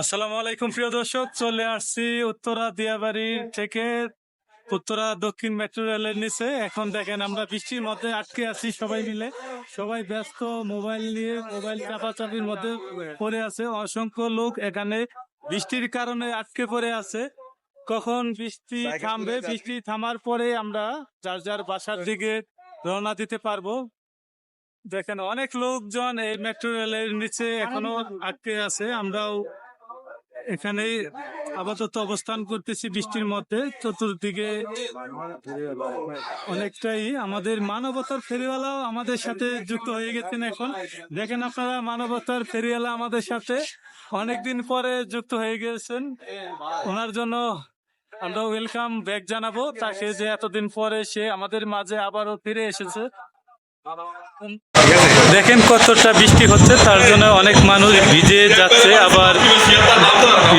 আসসালামু আলাইকুম, প্রিয় দর্শক। চলে আসছি উত্তরা দিয়াবাড়ি থেকে। উত্তরা দক্ষিণ মেট্রো রেলের নিচে। এখন দেখেন আমরা বৃষ্টির মধ্যে আটকে আছি সবাই মিলে। সবাই ব্যস্ত, মোবাইল নিয়ে, মোবাইল চাপাচাপির মধ্যে পড়ে আছে। অসংখ্য লোক এখানে বৃষ্টির কারণে আটকে পড়ে আছে। কখন বৃষ্টি থামবে? বৃষ্টি থামার পরে আমরা যার যার বাসার দিকে রওনা দিতে পারব। দেখেন অনেক লোকজন এই মেট্রো রেলের নিচে এখনও আটকে আছে। আমরাও এখানে আপাতত অবস্থান করতেছি বৃষ্টির মধ্যে। চতুর্দিকে অনেকটাই আমাদের মানবতার ফেরিওয়ালাও আমাদের সাথে যুক্ত হয়ে গেছেন এখন। দেখেন আপনারা, মানবতার ফেরিওয়ালা আমাদের সাথে অনেকদিন পরে যুক্ত হয়ে গেছেন। ওনার জন্য আমরা ওয়েলকাম ব্যাক জানাব। তাকে যে এতদিন পরে সে আমাদের মাঝে আবারও ফিরে এসেছে। দেখেন কতটা বৃষ্টি হচ্ছে, তার জন্য অনেক মানুষ ভিজে যাচ্ছে। আবার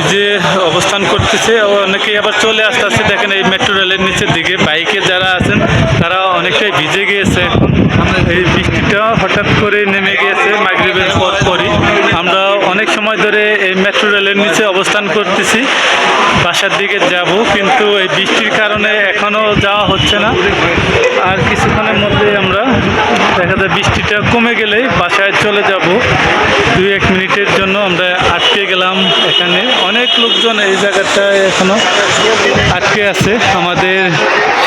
ভিজে অবস্থান করতেছে, অনেকেই আবার চলে আসতেছে। দেখেন এই মেট্রো রেলের নিচের দিকে বাইকে যারা আছেন, তারা অনেকটাই ভিজে গিয়েছে। এই বৃষ্টিটা হঠাৎ করে নেমে গিয়েছে মাগরিবের পর পরই। আমরা অনেক সময় ধরে এই মেট্রো রেলের নিচে অবস্থান করতেছি। বাসার দিকে যাব, কিন্তু এই বৃষ্টির কারণে এখনও যাওয়া হচ্ছে না। আর কিছুক্ষণের মধ্যে আমরা দেখা যায় বৃষ্টিটা কমে গেলেই বাসায় চলে যাব। দুই এক মিনিটের জন্য আমরা এখানে অনেক লোকজন এই জায়গাটায় এখনও আটকে আছে। আমাদের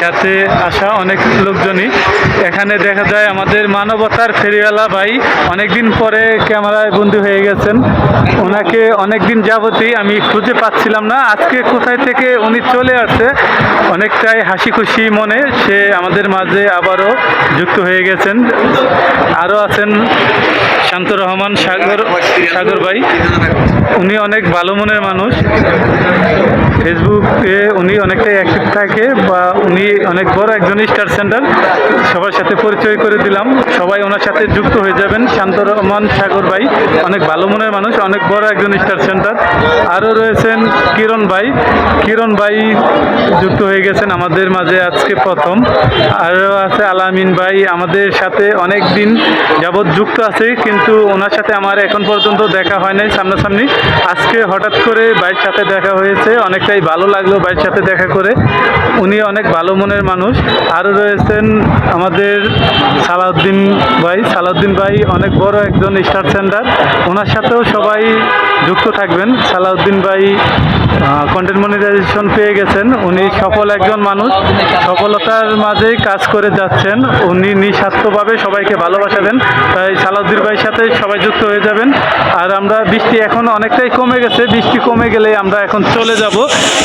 সাথে আসা অনেক লোকজনই। এখানে দেখা যায় আমাদের মানবতার ফেরিওয়ালা ভাই অনেকদিন পরে ক্যামেরায় বন্দি হয়ে গেছেন। ওনাকে অনেকদিন যাবতই আমি খুঁজে পাচ্ছিলাম না। আজকে কোথায় থেকে উনি চলে আসছে অনেকটাই হাসি খুশি মনে সে আমাদের মাঝে আবারও যুক্ত হয়ে গেছেন। আরও আছেন শান্ত রহমান সাগর সাগর ভাই। উনি অনেক ভালো মনের মানুষ। ফেসবুকে উনি অনেকটাই অ্যাক্টিভ থাকে বা উনি অনেক বড় একজন স্টার সেন্টার সবার সাথে পরিচয় করে দিলাম। সবাই ওনার সাথে যুক্ত হয়ে যাবেন। শান্ত রহমান, সাগর ভাই, অনেক ভালো মনের মানুষ, অনেক বড় একজন স্টার সেন্টার আরও রয়েছেন কিরণ ভাই। কিরণ ভাই যুক্ত হয়ে গেছেন আমাদের মাঝে আজকে প্রথম। আরও আছে আলামিন ভাই, আমাদের সাথে অনেক দিন যাবৎ যুক্ত আছে, কিন্তু ওনার সাথে আমার এখন পর্যন্ত দেখা হয় নাই সামনাসামনি। আজকে হঠাৎ করে ভাইয়ের সাথে দেখা হয়েছে, অনেকটাই ভালো লাগল ভাইয়ের সাথে দেখা করে। উনি অনেক ভালো মনের মানুষ। আরও রয়েছেন আমাদের সালাউদ্দিন ভাই। সালাউদ্দিন ভাই অনেক বড় একজন স্টার সেন্টার ওনার সাথেও সবাই যুক্ত থাকবেন। সালাউদ্দিন ভাই কন্টেন্ট মনিটাইজেশন পেয়ে গেছেন। উনি সফল একজন মানুষ। সফলতার মাঝেই কাজ করে যাচ্ছেন। উনি নিঃস্বার্থভাবে সবাইকে ভালোবাসা দেন তাই সালাউদ্দিন ভাইয়ের সাথে সবাই যুক্ত হয়ে যাবেন। আর আমরা বৃষ্টি এখন অনেকটাই কমে গেছে। বৃষ্টি কমে গেলে আমরা এখন চলে যাব।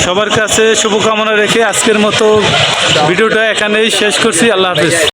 সবার কাছে শুভকামনা রেখে আজকের মতো ভিডিওটা এখানেই শেষ করছি। আল্লাহ হাফিজ।